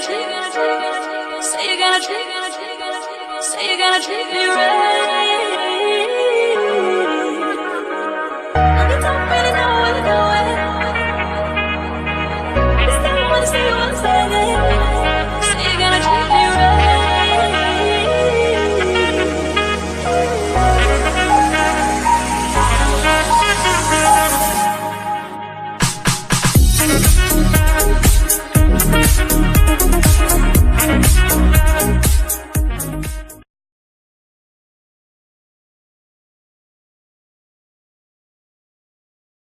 gonna take me, say you're gonna take me, say you're gonna take me right. Now you don't really know where to go, going. I don't wanna see you on